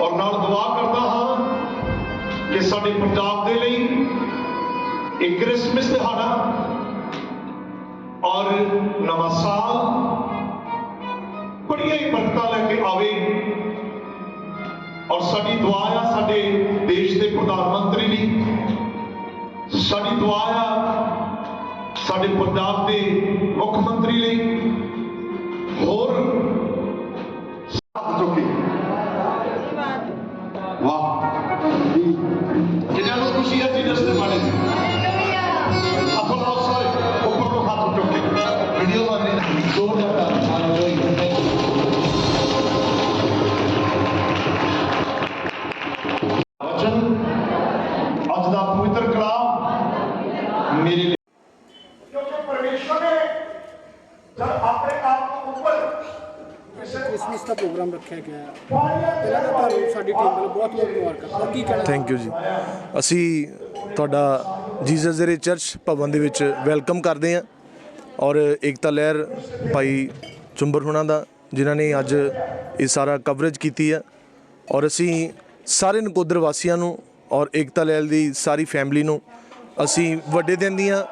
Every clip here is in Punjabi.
ਔਰ ਨਾਲ ਦੁਆ ਕਰਦਾ ਹਾਂ ਕਿ ਸਾਡੇ ਪੰਜਾਬ ਦੇ ਲਈ ਇਹ ਕ੍ਰਿਸਮਸ ਦਿਹਾੜਾ ਔਰ ਨਵਾਂ ਸਾਲ ਬੜੀਆਂ ਹੀ ਬਰਕਤਾਂ ਲੈ ਕੇ ਆਵੇ ਔਰ ਸਾਡੀ ਦੁਆ ਆ ਸਾਡੇ ਦੇਸ਼ ਦੇ ਪ੍ਰਧਾਨ ਮੰਤਰੀ ਲਈ ਸਾਡੀ ਦੁਆ ਆ ਸਾਡੇ ਪੰਜਾਬ ਦੇ ਮੁੱਖ ਮੰਤਰੀ ਲਈ ਹੋਰ ਹੱਥ ਚੁੱਕੇ। ਵਾਹ। ਕਿੰਨਾ ਨੂੰ ਖੁਸ਼ੀ ਹੈ ਜੀ ਦਸਤੇ ਮਾੜੇ ਦੀ। ਆਪਾਂ ਨਾਲ ਸਾਰੇ ਉੱਪਰ ਨੂੰ ਹੱਥ ਚੁੱਕ। ਕੇ ਵੀਡੀਓ ਬਣਨੇ ਜ਼ੋਰਦਾਰ ਤਾਲੀਆਂ ਨਾਲ ਹੋਈ ਵਚਨ ਕ੍ਰਿਸਮਸ ਦਾ ਪ੍ਰੋਗਰਾਮ ਰੱਖਿਆ ਗਿਆ ਹੈ। ਪਹਿਲਾਂ ਤਾਂ ਤੁਹਾਨੂੰ ਸਾਡੀ ਟੀਮ ਵੱਲੋਂ ਬਹੁਤ ਬਹੁਤ ਮੁਬਾਰਕਾਂ। ਹੋਰ ਕੀ ਕਹਿਣਾ ਥੈਂਕ ਯੂ ਜੀ। ਅਸੀਂ ਤੁਹਾਡਾ ਜੀਸਸ ਦੇ ਚਰਚ ਭਵਨ ਦੇ ਵਿੱਚ ਵੈਲਕਮ ਕਰਦੇ ਹਾਂ। ਔਰ ਏਕਤਾ ਲਹਿਰ ਭਾਈ ਚੁੰਬਰ ਹੁਣਾਂ ਦਾ, ਜਿਨ੍ਹਾਂ ਨੇ ਅੱਜ ਇਹ ਸਾਰਾ ਕਵਰੇਜ ਕੀਤੀ ਹੈ। ਔਰ ਅਸੀਂ ਸਾਰੇ ਨਕੋਦਰ ਵਾਸੀਆਂ ਨੂੰ ਔਰ ਏਕਤਾ ਲਹਿਰ ਦੀ ਸਾਰੀ ਫੈਮਿਲੀ ਨੂੰ ਅਸੀਂ ਵੱਡੇ ਦਿਨ ਦੀਆਂ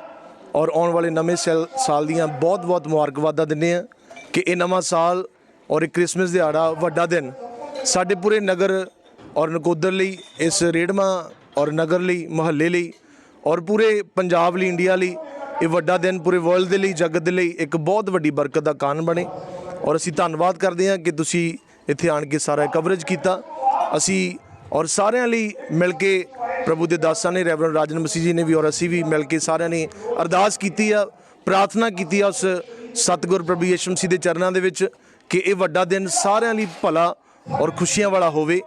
ਔਰ ਆਉਣ ਵਾਲੇ ਨਵੇਂ ਸੈਲ- ਸਾਲ ਦੀਆਂ ਬਹੁਤ-ਬਹੁਤ ਮੁਬਾਰਕਬਾਦਾਂ ਦਿੰਦੇ ਆ ਕਿ ਇਹ ਨਵਾਂ ਸਾਲ ਔਰ ਇਹ ਕ੍ਰਿਸਮਸ ਦਿਹਾੜਾ ਵੱਡਾ ਦਿਨ ਸਾਡੇ ਪੂਰੇ ਨਗਰ ਔਰ ਨਕੋਦਰ ਲਈ, ਇਸ ਰੇੜਮਾ ਔਰ ਨਗਰ ਲਈ, ਮਹੱਲੇ ਲਈ ਔਰ ਪੂਰੇ ਪੰਜਾਬ ਲਈ, ਇੰਡੀਆ ਲਈ ਇਹ ਵੱਡਾ ਦਿਨ ਪੂਰੇ ਵਰਲਡ ਦੇ ਲਈ, ਜਗਤ ਦੇ ਲਈ ਇੱਕ ਬਹੁਤ ਵੱਡੀ ਬਰਕਤ ਦਾ ਕਾਰਨ ਬਣੇ। ਔਰ ਅਸੀਂ ਧੰਨਵਾਦ ਕਰਦੇ ਹਾਂ ਕਿ ਤੁਸੀਂ ਇੱਥੇ ਆਣ ਕੇ ਸਾਰਾ ਕਵਰੇਜ ਕੀਤਾ। ਅਸੀਂ ਔਰ ਸਾਰਿਆਂ ਲਈ ਮਿਲ ਕੇ ਪ੍ਰਭੂ ਦੇ ਦਾਸਾਂ ਨੇ ਰੈਵਰਨ ਰਾਜਨ ਮਸੀਹ ਜੀ ਨੇ ਵੀ ਔਰ ਅਸੀਂ ਵੀ ਮਿਲ ਕੇ ਸਾਰਿਆਂ ਨੇ ਅਰਦਾਸ ਕੀਤੀ ਆ, ਪ੍ਰਾਰਥਨਾ ਕੀਤੀ ਆ ਉਸ ਸਤਿਗੁਰ ਪ੍ਰਭੂ ਯਿਸੂ ਮਸੀਹ ਦੇ ਚਰਨਾਂ ਦੇ ਵਿੱਚ। ਕਿ ਇਹ ਵੱਡਾ ਦਿਨ ਸਾਰਿਆਂ ਲਈ ਭਲਾ ਔਰ ਖੁਸ਼ੀਆਂ ਵਾਲਾ ਹੋਵੇ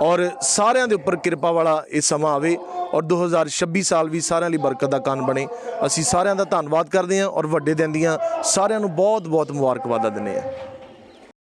ਔਰ ਸਾਰਿਆਂ ਦੇ ਉੱਪਰ ਕਿਰਪਾ ਵਾਲਾ ਇਹ ਸਮਾਂ ਆਵੇ ਔਰ 2026 ਸਾਲ ਵੀ ਸਾਰਿਆਂ ਲਈ ਬਰਕਤ ਦਾ ਕਾਨ ਬਣੇ। ਅਸੀਂ ਸਾਰਿਆਂ ਦਾ ਧੰਨਵਾਦ ਕਰਦੇ ਹਾਂ ਔਰ ਵੱਡੇ ਦਿਨ ਦੀਆਂ ਸਾਰਿਆਂ ਨੂੰ ਬਹੁਤ ਬਹੁਤ ਮੁਬਾਰਕਬਾਦਾਂ ਦਿੰਦੇ ਹਾਂ।